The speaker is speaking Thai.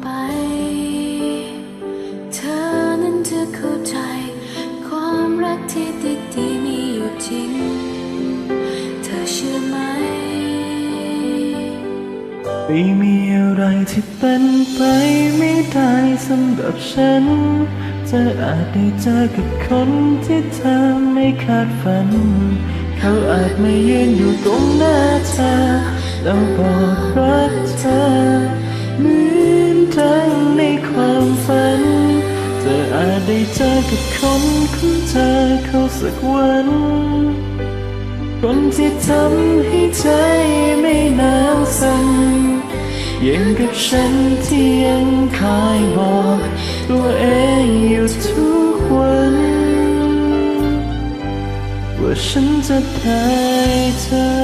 ไปเธอนั้นจะเข้าใจความรักที่ติดดีมีอยู่จริงเธอเชื่อไหมไม่มีอะไรที่เป็นไปไม่ได้สำหรับฉัน จะอาจได้เจอกับคนที่เธอไม่คาดฝัน เขาอาจไมายืนอยู่ตรงหน้าเธอแล้วบอกรักเธอเหมือนดังในความฝันจะอาจได้เจอกับคนของเธอเขาสักวัน คนที่ทำให้ใจไม่หนาวสั่นยังกับฉันที่ยังคอยบอก ตัวเองอยู่ทุกวัน ว่าฉันจะได้เธอ